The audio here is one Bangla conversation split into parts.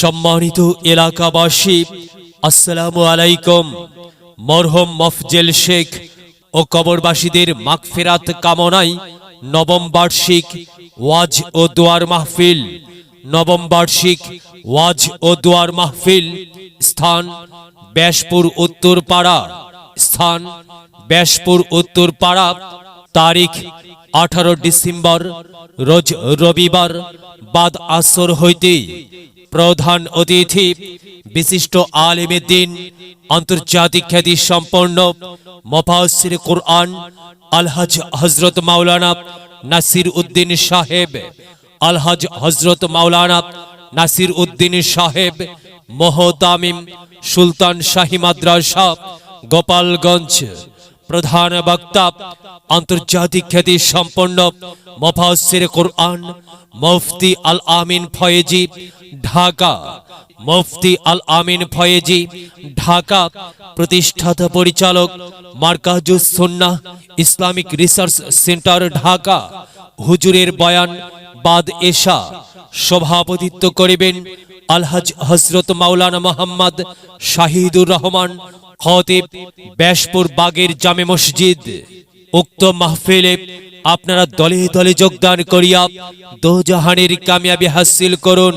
সম্মানিত এলাকাবাসী, আসসালামু আলাইকুম। মরহম মফজেল শেখ ও কবরবাসীদের মাগফিরাত কামনায় নবম বার্ষিক ওয়াজ ও দোয়ার মাহফিল, নবম বার্ষিক ওয়াজ ও দোয়ার মাহফিল, স্থান ব্যাসপুর উত্তরপাড়া স্থান ব্যাসপুর উত্তরপাড়া তারিখ আঠারো ডিসেম্বর, রোজ রবিবার, বাদ আসর হইতে প্রধান অতিথি, বিশিষ্ট আলেমে দিন, আন্তর্জাতিক খ্যাতি সম্পন্ন মফাসির কোরআন আলহাজ হজরত মাওলানা নাসির উদ্দিন সাহেব, আলহাজ হজরত মাওলানা নাসির উদ্দিন সাহেব, মোহতামিম সুলতান শাহী মাদ্রাসা, গোপালগঞ্জ। প্রধান বক্তা, আন্তর্জাতিক খ্যাতি সম্পন্ন মফাসির কোরআন মুফতি আল আমিন ফয়েজি ঢাকা। মুফতি আল আমিন ফয়েজি, ঢাকা প্রতিষ্ঠাতা পরিচালক মার্কাজুস সুন্নাহ ইসলামিক রিসার্চ সেন্টার, ঢাকা। হুজুরের বয়ান, বাদ এশা। সভাপতিত্ব করিবেন আলহাজ হজরত মাওলানা মোহাম্মদ শাহিদুর রহমান, খতিব ব্যাসপুর বাগের জামে মসজিদ। উক্ত মাহফিলে আপনারা দলে দলে যোগদান করিয়া দোজাহানের কামিয়াবি হাসিল করুন।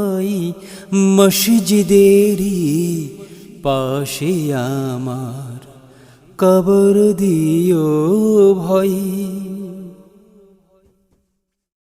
মসজিদেরই পাশে আমার কবর দিও ভয়